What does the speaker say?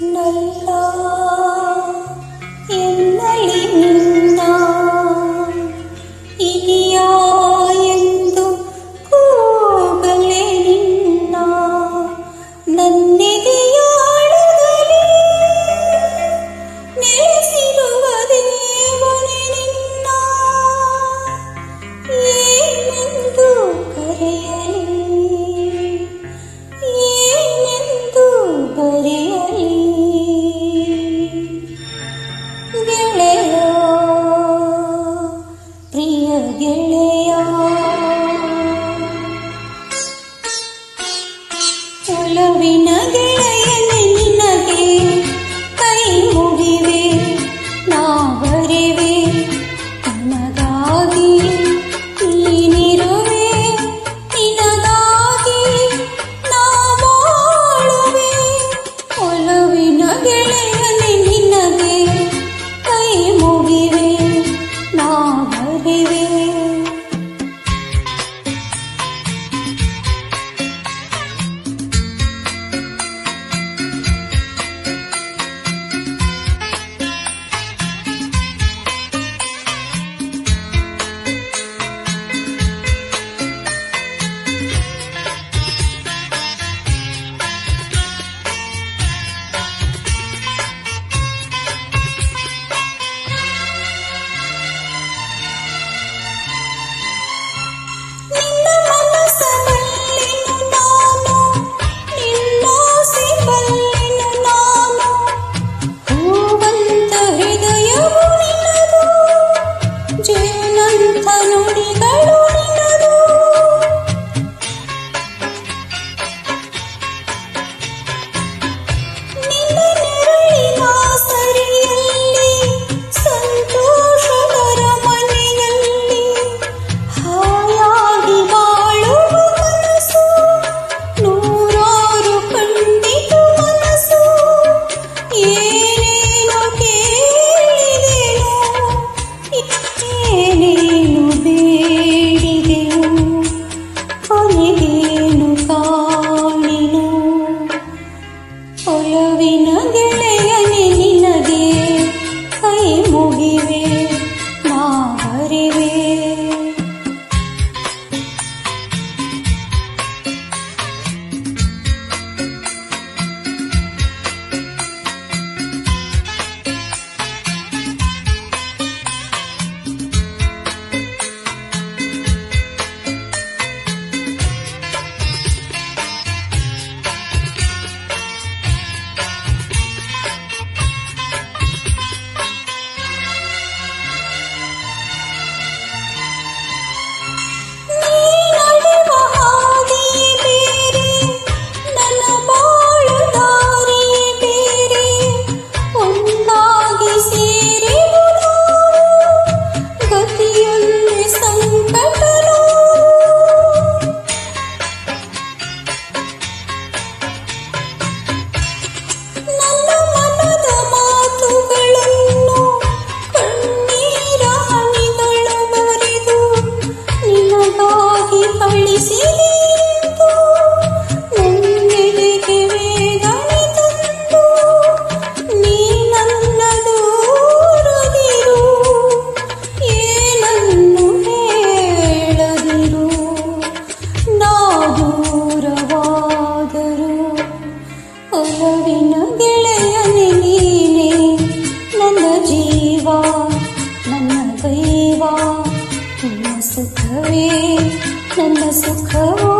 nâng lo ನಿನ್ನ ಗೆಳೆಯನೆ ನೀನೆ ನನ್ನ ಜೀವ ನನ್ನ ದೈವ ನಿನ್ನ ಸುಖವೇ ನನ್ನ ಸುಖವೋ